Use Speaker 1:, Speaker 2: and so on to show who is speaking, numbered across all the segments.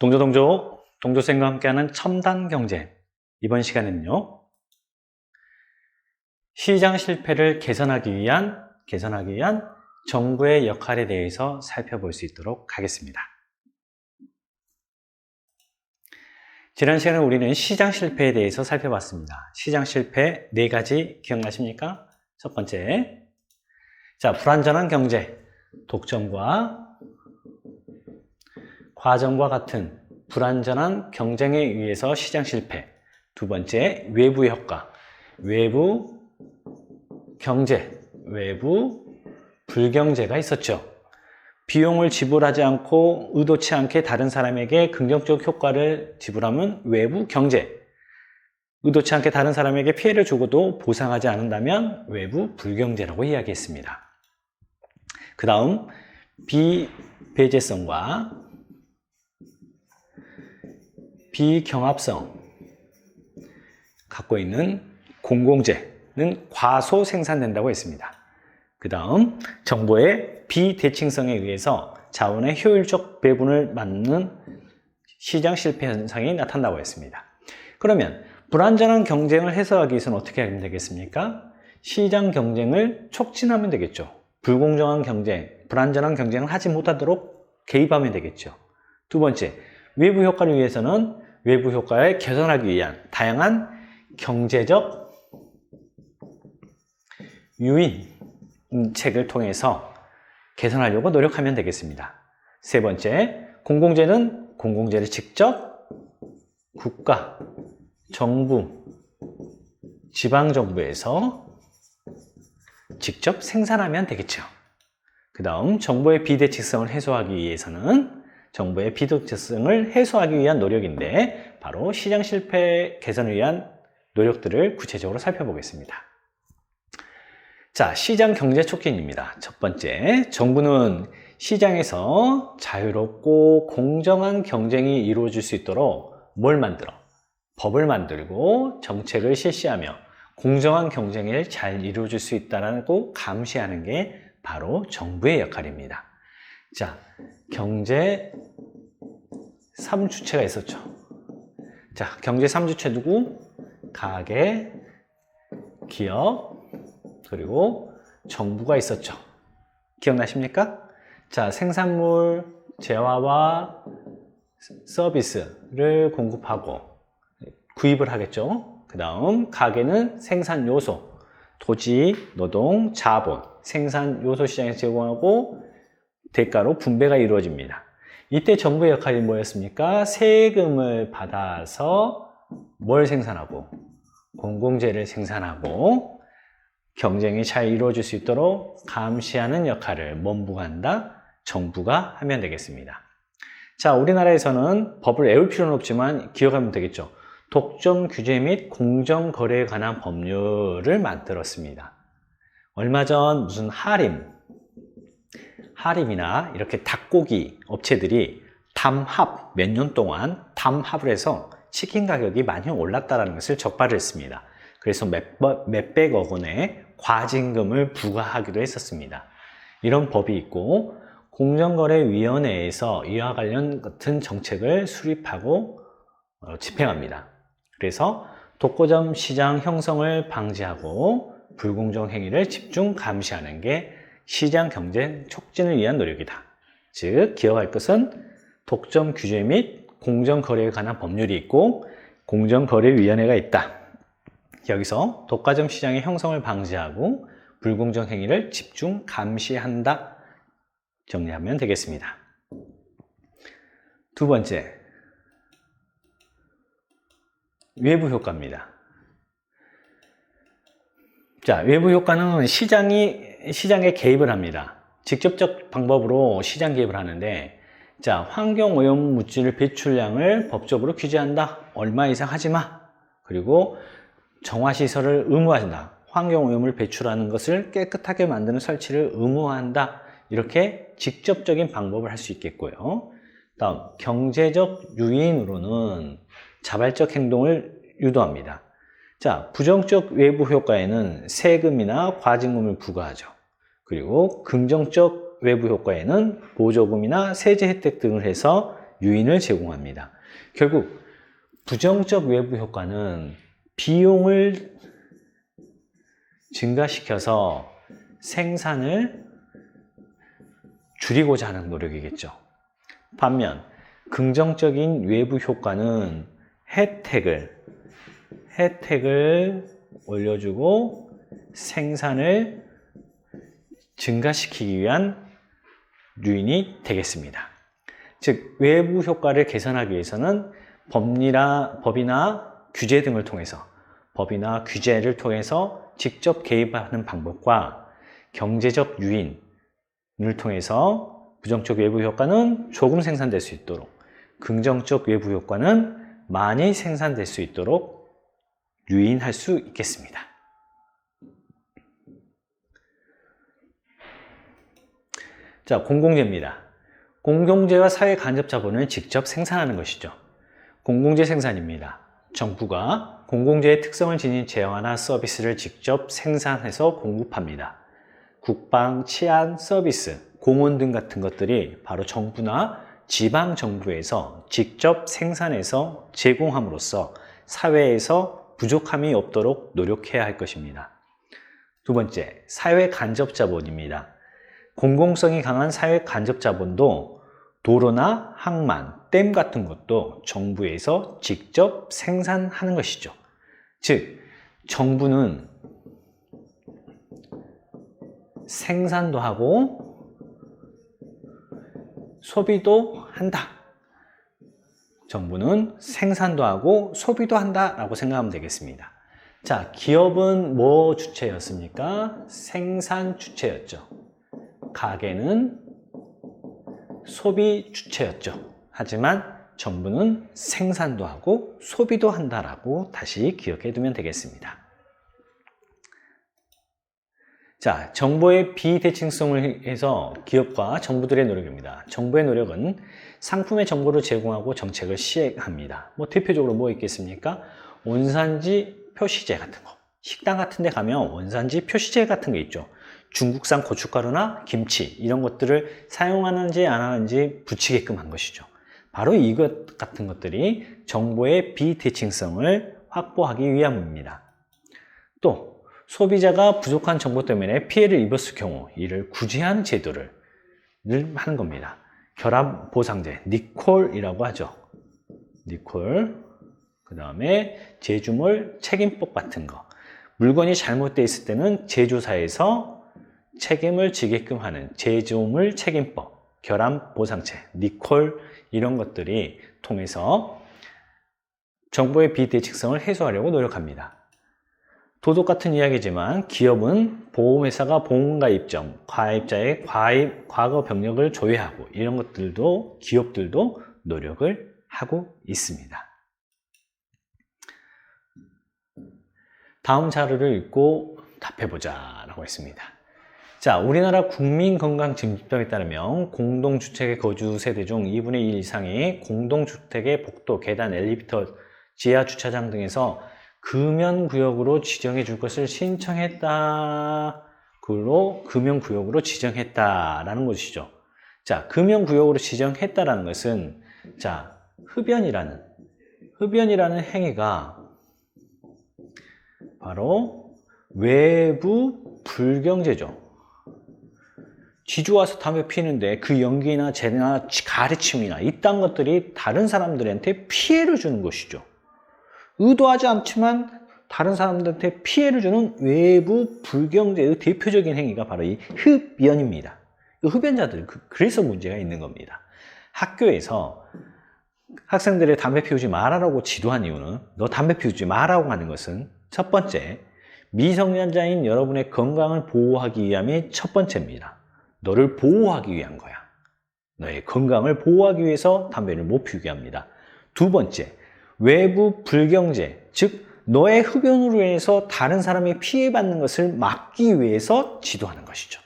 Speaker 1: 동조동조, 동조생과 함께하는 첨단 경제. 이번 시간에는요, 시장 실패를 개선하기 위한, 개선하기 위한 정부의 역할에 대해서 살펴볼 수 있도록 하겠습니다. 지난 시간에 우리는 시장 실패에 대해서 살펴봤습니다. 시장 실패 네 가지 기억나십니까? 첫 번째, 자, 불완전한 경제, 독점과 과정과 같은 불완전한 경쟁에 의해서 시장 실패. 두 번째, 외부 효과. 외부 경제, 외부 불경제가 있었죠. 비용을 지불하지 않고 의도치 않게 다른 사람에게 긍정적 효과를 지불하면 외부 경제. 의도치 않게 다른 사람에게 피해를 주고도 보상하지 않는다면 외부 불경제라고 이야기했습니다. 그 다음, 비배제성과 비경합성 갖고 있는 공공재는 과소 생산된다고 했습니다. 그 다음 정보의 비대칭성에 의해서 자원의 효율적 배분을 막는 시장 실패 현상이 나타난다고 했습니다. 그러면 불완전한 경쟁을 해소하기 위해서는 어떻게 하면 되겠습니까? 시장 경쟁을 촉진하면 되겠죠. 불공정한 경쟁, 불완전한 경쟁을 하지 못하도록 개입하면 되겠죠. 두 번째, 외부 효과를 위해서는 외부 효과를 개선하기 위한 다양한 경제적 유인책을 통해서 개선하려고 노력하면 되겠습니다. 세 번째, 공공재는 공공재를 직접 국가, 정부, 지방정부에서 직접 생산하면 되겠죠. 그 다음 정보의 비대칭성을 해소하기 위해서는 정부의 비도체성을 해소하기 위한 노력인데 바로 시장 실패 개선을 위한 노력들을 구체적으로 살펴보겠습니다. 자, 시장 경제 촉진입니다. 첫 번째, 정부는 시장에서 자유롭고 공정한 경쟁이 이루어질 수 있도록 뭘 만들어? 법을 만들고 정책을 실시하며 공정한 경쟁을 잘 이루어질 수 있다고 감시하는 게 바로 정부의 역할입니다. 자, 경제 3주체가 있었죠. 자, 경제 3주체 누구? 가계, 기업, 그리고 정부가 있었죠. 기억나십니까? 자, 생산물, 재화와 서비스를 공급하고 구입을 하겠죠. 그 다음, 가계는 생산 요소, 토지, 노동, 자본, 생산 요소 시장에서 제공하고 대가로 분배가 이루어집니다. 이때 정부의 역할이 뭐였습니까? 세금을 받아서 뭘 생산하고 공공재를 생산하고 경쟁이 잘 이루어질 수 있도록 감시하는 역할을 뭔부가 한다? 정부가 하면 되겠습니다. 자, 우리나라에서는 법을 외울 필요는 없지만 기억하면 되겠죠. 독점 규제 및 공정 거래에 관한 법률을 만들었습니다. 얼마 전 무슨 하림, 하림이나 이렇게 닭고기 업체들이 담합 몇 년 동안 담합을 해서 치킨 가격이 많이 올랐다는 것을 적발을 했습니다. 그래서 몇 백억 원의 과징금을 부과하기도 했었습니다. 이런 법이 있고 공정거래위원회에서 이와 관련 같은 정책을 수립하고 어, 집행합니다. 그래서 독고점 시장 형성을 방지하고 불공정 행위를 집중 감시하는 게 시장 경쟁 촉진을 위한 노력이다. 즉, 기억할 것은 독점 규제 및 공정거래에 관한 법률이 있고 공정거래위원회가 있다. 여기서 독과점 시장의 형성을 방지하고 불공정 행위를 집중 감시한다. 정리하면 되겠습니다. 두 번째, 외부 효과입니다. 자, 외부 효과는 시장이 시장에 개입을 합니다. 직접적 방법으로 시장 개입을 하는데 자, 환경 오염 물질 배출량을 법적으로 규제한다. 얼마 이상 하지 마. 그리고 정화 시설을 의무화한다. 환경 오염을 배출하는 것을 깨끗하게 만드는 설치를 의무화한다. 이렇게 직접적인 방법을 할 수 있겠고요. 다음 경제적 유인으로는 자발적 행동을 유도합니다. 자, 부정적 외부 효과에는 세금이나 과징금을 부과하죠. 그리고 긍정적 외부 효과에는 보조금이나 세제 혜택 등을 해서 유인을 제공합니다. 결국 부정적 외부 효과는 비용을 증가시켜서 생산을 줄이고자 하는 노력이겠죠. 반면 긍정적인 외부 효과는 혜택을 혜택을 올려주고 생산을 증가시키기 위한 요인이 되겠습니다. 즉 외부 효과를 개선하기 위해서는 법리나 법이나 규제 등을 통해서 법이나 규제를 통해서 직접 개입하는 방법과 경제적 유인을 통해서 부정적 외부 효과는 조금 생산될 수 있도록 긍정적 외부 효과는 많이 생산될 수 있도록 유인할 수 있겠습니다. 자, 공공재입니다. 공공재와 사회 간접 자본을 직접 생산하는 것이죠. 공공재 생산입니다. 정부가 공공재의 특성을 지닌 재화나 서비스를 직접 생산해서 공급합니다. 국방, 치안, 서비스, 공원 등 같은 것들이 바로 정부나 지방 정부에서 직접 생산해서 제공함으로써 사회에서 부족함이 없도록 노력해야 할 것입니다. 두 번째, 사회 간접 자본입니다. 공공성이 강한 사회 간접 자본도 도로나 항만, 댐 같은 것도 정부에서 직접 생산하는 것이죠. 즉, 정부는 생산도 하고 소비도 한다. 정부는 생산도 하고 소비도 한다라고 생각하면 되겠습니다. 자, 기업은 뭐 주체였습니까? 생산 주체였죠. 가게는 소비 주체였죠. 하지만 정부는 생산도 하고 소비도 한다라고 다시 기억해 두면 되겠습니다. 자, 정보의 비대칭성을 해서 기업과 정부들의 노력입니다. 정부의 노력은 상품의 정보를 제공하고 정책을 시행합니다. 뭐 대표적으로 뭐 있겠습니까? 원산지 표시제 같은 거. 식당 같은 데 가면 원산지 표시제 같은 게 있죠. 중국산 고춧가루나 김치 이런 것들을 사용하는지 안 하는지 붙이게끔 한 것이죠. 바로 이것 같은 것들이 정보의 비대칭성을 확보하기 위함입니다. 또 소비자가 부족한 정보 때문에 피해를 입었을 경우 이를 구제하는 제도를 하는 겁니다. 결합 보상제, 니콜이라고 하죠. 니콜. 그 다음에 제주물 책임법 같은 거. 물건이 잘못되어 있을 때는 제조사에서 책임을 지게끔 하는 제조물 책임법, 결함 보상제, 니콜 이런 것들이 통해서 정보의 비대칭성을 해소하려고 노력합니다. 도덕 같은 이야기지만 기업은 보험회사가 보험가입점, 가입자의 가입, 과거 병력을 조회하고 이런 것들도 기업들도 노력을 하고 있습니다. 다음 자료를 읽고 답해보자 라고 했습니다. 자, 우리나라 국민건강증진법에 따르면 공동주택의 거주 세대 중 2분의 1 이상이 공동주택의 복도, 계단, 엘리베이터, 지하 주차장 등에서 금연구역으로 지정해 줄 것을 신청했다. 그로 금연구역으로 지정했다라는 것이죠. 자, 금연구역으로 지정했다라는 것은 자, 흡연이라는 흡연이라는 행위가 바로 외부 불경제죠. 지주 와서 담배 피는데 그 연기나 재나 가르침이나 이딴 것들이 다른 사람들한테 피해를 주는 것이죠. 의도하지 않지만 다른 사람들한테 피해를 주는 외부 불경제의 대표적인 행위가 바로 이 흡연입니다. 흡연자들 그, 그래서 문제가 있는 겁니다. 학교에서 학생들의 담배 피우지 말아라고 지도한 이유는 너 담배 피우지 말라고 하는 것은 첫 번째 미성년자인 여러분의 건강을 보호하기 위함이 첫 번째입니다. 너를 보호하기 위한 거야. 너의 건강을 보호하기 위해서 담배를 못 피우게 합니다. 두 번째, 외부 불경제, 즉 너의 흡연으로 인해서 다른 사람이 피해받는 것을 막기 위해서 지도하는 것이죠.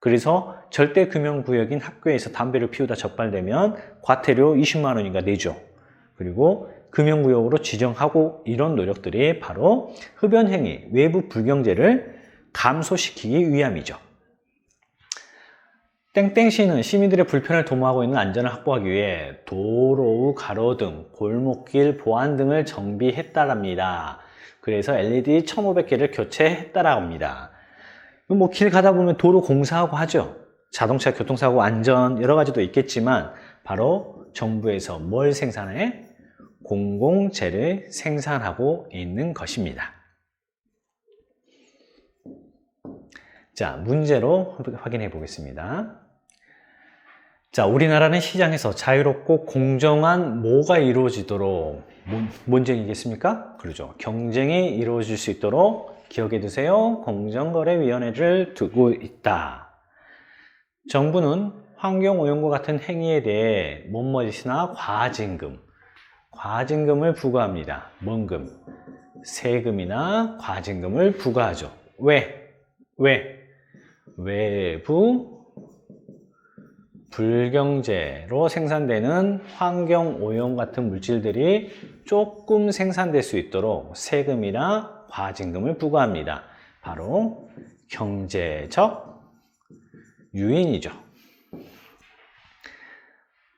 Speaker 1: 그래서 절대 금연 구역인 학교에서 담배를 피우다 적발되면 과태료 20만 원인가 내죠. 그리고 금연 구역으로 지정하고 이런 노력들이 바로 흡연 행위, 외부 불경제를 감소시키기 위함이죠. 땡땡시는 시민들의 불편을 도모하고 있는 안전을 확보하기 위해 도로, 가로등, 골목길, 보안 등을 정비했다랍니다. 그래서 LED 1500개를 교체했다라고 합니다. 뭐 길 가다 보면 도로 공사하고 하죠. 자동차 교통사고 안전 여러 가지도 있겠지만 바로 정부에서 뭘 생산해? 공공재를 생산하고 있는 것입니다. 자, 문제로 확인해 보겠습니다. 자, 우리나라는 시장에서 자유롭고 공정한 뭐가 이루어지도록 뭔, 뭔쟁이겠습니까? 그러죠. 경쟁이 이루어질 수 있도록 기억해 두세요. 공정거래위원회를 두고 있다. 정부는 환경오염과 같은 행위에 대해 뭐뭐지나 과징금, 과징금을 부과합니다. 뭔금? 세금이나 과징금을 부과하죠. 왜? 왜? 외부 불경제로 생산되는 환경 오염 같은 물질들이 조금 생산될 수 있도록 세금이나 과징금을 부과합니다. 바로 경제적 유인이죠.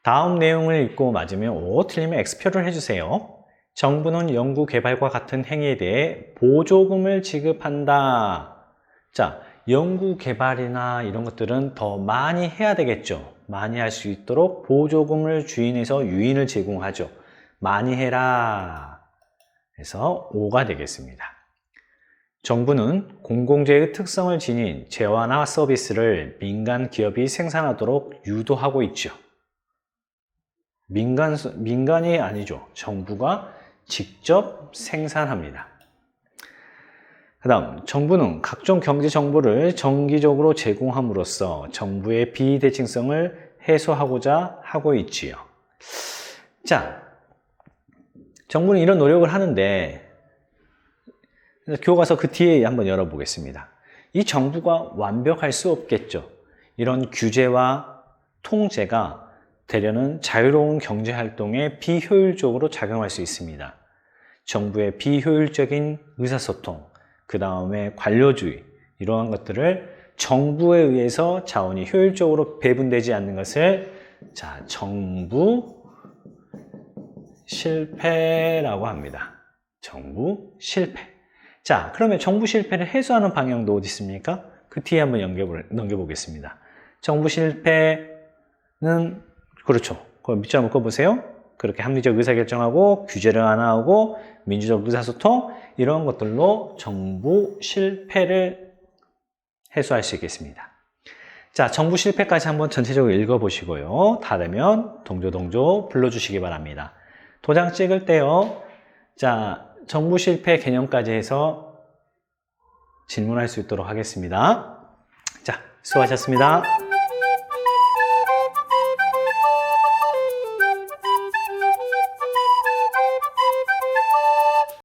Speaker 1: 다음 내용을 읽고 맞으면 O, 틀리면 X표를 해주세요. 정부는 연구 개발과 같은 행위에 대해 보조금을 지급한다. 자, 연구 개발이나 이런 것들은 더 많이 해야 되겠죠. 많이 할 수 있도록 보조금을 주인해서 유인을 제공하죠. 많이 해라. 그래서 5가 되겠습니다. 정부는 공공재의 특성을 지닌 재화나 서비스를 민간 기업이 생산하도록 유도하고 있죠. 민간, 민간이 아니죠. 정부가 직접 생산합니다. 그 다음, 정부는 각종 경제 정보를 정기적으로 제공함으로써 정부의 비대칭성을 해소하고자 하고 있지요. 자, 정부는 이런 노력을 하는데, 교과서 그 뒤에 한번 열어보겠습니다. 이 정부가 완벽할 수 없겠죠. 이런 규제와 통제가 대려는 자유로운 경제 활동에 비효율적으로 작용할 수 있습니다. 정부의 비효율적인 의사소통, 그 다음에 관료주의, 이러한 것들을 정부에 의해서 자원이 효율적으로 배분되지 않는 것을 자, 정부 실패라고 합니다. 정부 실패. 자, 그러면 정부 실패를 해소하는 방향도 어디 있습니까? 그 뒤에 한번 넘겨보겠습니다. 정부 실패는 그렇죠. 그걸 밑줄 한번 꺼보세요. 그렇게 합리적 의사결정하고 규제를 완화하고 민주적 의사소통 이런 것들로 정부 실패를 해소할 수 있겠습니다. 자, 정부 실패까지 한번 전체적으로 읽어보시고요. 다 되면 동조 동조 불러주시기 바랍니다. 도장 찍을 때요. 자, 정부 실패 개념까지 해서 질문할 수 있도록 하겠습니다. 자, 수고하셨습니다.